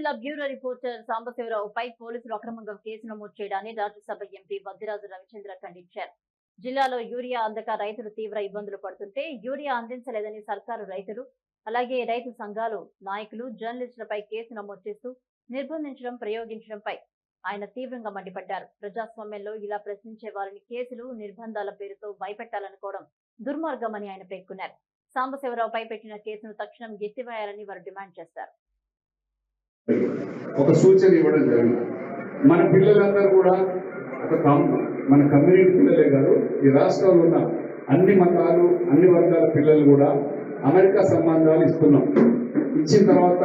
జిల్లా bureau reporter సాంబశివరావుపై పోలీసులు అక్రమంగా కేసు నమోదు చేయడాన్ని రాజ్యసభ ఎంపీ వద్దిరాజు రవిచంద్ర ఖండించారు. జిల్లాలో యూరియా అందక రైతులు తీవ్ర ఇబ్బందులు పడుతుంటే యూరియా అందించలేదని సర్కారు రైతులు అలాగే రైతు సంఘాలు నాయకులు జర్నలిస్టులపై కేసు నమోదు చేస్తూ నిర్బంధించడం ప్రయోగించడంపై ఆయన తీవ్రంగా మండిపడ్డారు. ప్రజాస్వామ్యంలో ఇలా ప్రశ్నించే వారిని కేసులు నిర్బంధాల పేరుతో భయపెట్టాలనుకోవడం దుర్మార్గమని ఆయన పేర్కొన్నారు. సాంబశివరావుపై పెట్టిన కేసును తక్షణం ఎత్తివేయాలని వారు డిమాండ్ చేశారు ఒక సూచన ఇవ్వడం జరిగింది. మన పిల్లలందరూ కూడా ఒక కమ్ మన కమ్యూనిటీ పిల్లలే కాదు ఈ రాష్ట్రంలో ఉన్న అన్ని మతాలు అన్ని వర్గాల పిల్లలు కూడా అమెరికా సంబంధాలు ఇస్తున్నాం. ఇచ్చిన తర్వాత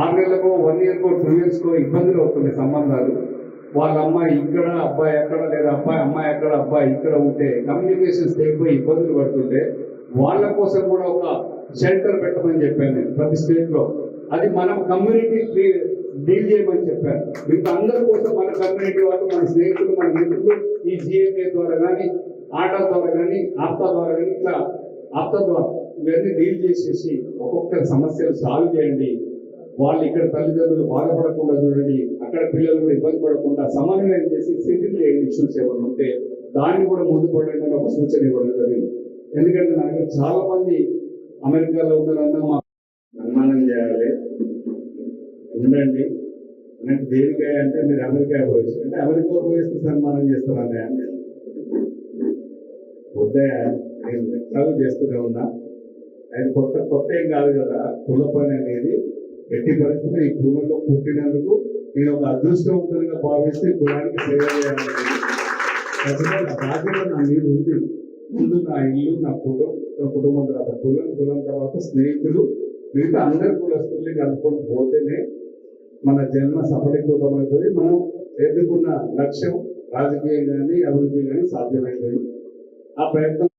ఆరు నెలలకో వన్ ఇయర్కో టూ ఇయర్స్కో ఇబ్బందులు అవుతున్నాయి సంబంధాలు. వాళ్ళ అమ్మాయి ఇక్కడ అబ్బాయి ఎక్కడ లేదా అబ్బాయి అమ్మాయి ఎక్కడ అబ్బాయి ఇక్కడ ఉంటే కమ్యూనికేషన్స్ తెగిపోయి ఇబ్బందులు పడుతుంటే వాళ్ళ కోసం కూడా ఒక షెల్టర్ పెట్టమని చెప్పాను నేను ప్రతి స్టేట్లో అది మనం కమ్యూనిటీ డీల్ చేయమని చెప్పారు. మిగతా అందరి కోసం మన కమ్యూనిటీ వాళ్ళు మన స్నేహితులు మన మిత్రులు ఈ జిఎంఏ ద్వారా కానీ ఆటో ద్వారా కానీ ఆప్తా ద్వారా కానీ ఇట్లా ఆప్తా ద్వారా ఇవన్నీ డీల్ చేసేసి ఒక్కొక్క సమస్యలు సాల్వ్ చేయండి. వాళ్ళు ఇక్కడ తల్లిదండ్రులు బాధపడకుండా చూడండి అక్కడ పిల్లలు కూడా ఇబ్బంది పడకుండా సమన్వయం చేసి సెటిల్ చేయండి ఇష్యూస్ ఏమైనా ఉంటే. దాన్ని కూడా ముందు పడండి అని ఒక సూచన ఇవ్వడం జరిగింది. ఎందుకంటే నాకు చాలా మంది అమెరికాలో ఉన్నారన్నా మా సన్మానం చేయాలి. ఉండండి. అంటే దేనికాయ అంటే మీరు అమెరికా పోయచ్చు అంటే అమెరికా పోయిస్తే సన్మానం చేస్తారని అంటే ఉదయ నేను ఎట్లాగో చేస్తూనే ఉన్నా. అది కొత్త కొత్త ఏం కాదు కదా కుల పని అనేది ఎట్టి పరిస్థితుల్లో ఈ కులంలో పుట్టినందుకు నేను ఒక అదృష్టవంతులుగా భావిస్తే కులానికి సేవ చేయాలి బాధ్యత నా మీద ఉంది. ముందు నా ఇల్లు నా కులం నా కుటుంబం తర్వాత కులం కులం తర్వాత స్నేహితులు మిగతా అందరి కులస్తుల్ని కలుపుకొని పోతేనే మన జన్మ సఫలీకృతమవుతుంది. మనం ఎదుర్కొన్న లక్ష్యం రాజకీయం కానీ అభివృద్ధి కానీ సాధ్యమవుతుంది ఆ ప్రయత్నం